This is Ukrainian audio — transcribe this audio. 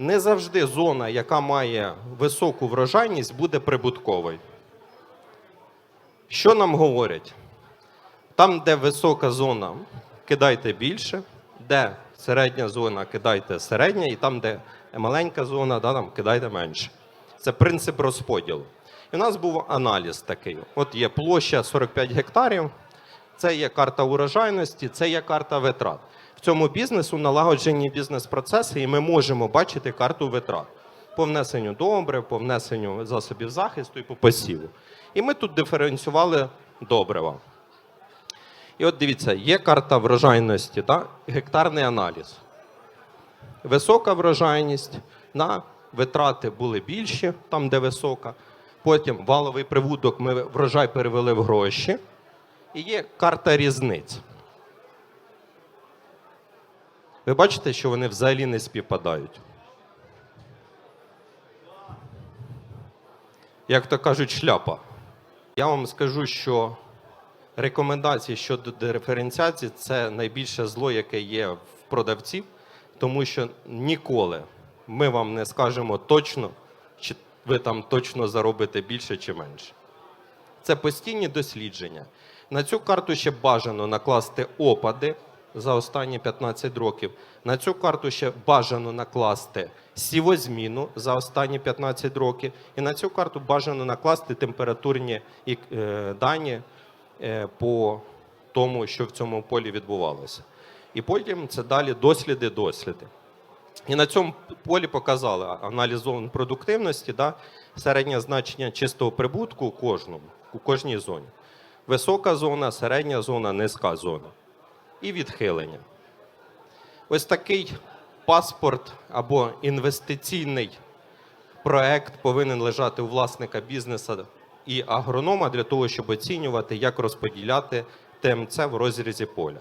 не завжди зона, яка має високу врожайність, буде прибутковою. Що нам говорять? Там, де висока зона, кидайте більше, де середня зона, кидайте середня, і там, де маленька зона, да, там кидайте менше. Це принцип розподілу. І у нас був аналіз такий: от є площа 45 гектарів, це є карта урожайності, це є карта витрат. В цьому бізнесу налагоджені бізнес-процеси, і ми можемо бачити карту витрат по внесенню добрив, по внесенню засобів захисту і по посіву. І ми тут диференціювали добрива. І от дивіться, є карта врожайності, да? гектарний аналіз. Висока врожайність, на витрати були більші, там, де висока. Потім валовий прибуток ми врожай перевели в гроші. І є карта різниць. Ви бачите, що вони взагалі не співпадають. Як то кажуть, шляпа. Я вам скажу, що рекомендації щодо диференціації це найбільше зло, яке є в продавців, тому що ніколи ми вам не скажемо точно, чи ви там точно заробите більше чи менше. Це постійні дослідження. На цю карту ще бажано накласти опади за останні 15 років. На цю карту ще бажано накласти сівозміну за останні 15 років. І на цю карту бажано накласти температурні е, дані е, по тому, що в цьому полі відбувалося. І потім це далі досліди, досліди. І на цьому полі показали аналіз зон продуктивності, да, середнє значення чистого прибутку у кожному, у кожній зоні. Висока зона, середня зона, низька зона. І відхилення. Ось такий паспорт або інвестиційний проект повинен лежати у власника бізнесу і агронома для того, щоб оцінювати, як розподіляти ТМЦ в розрізі поля.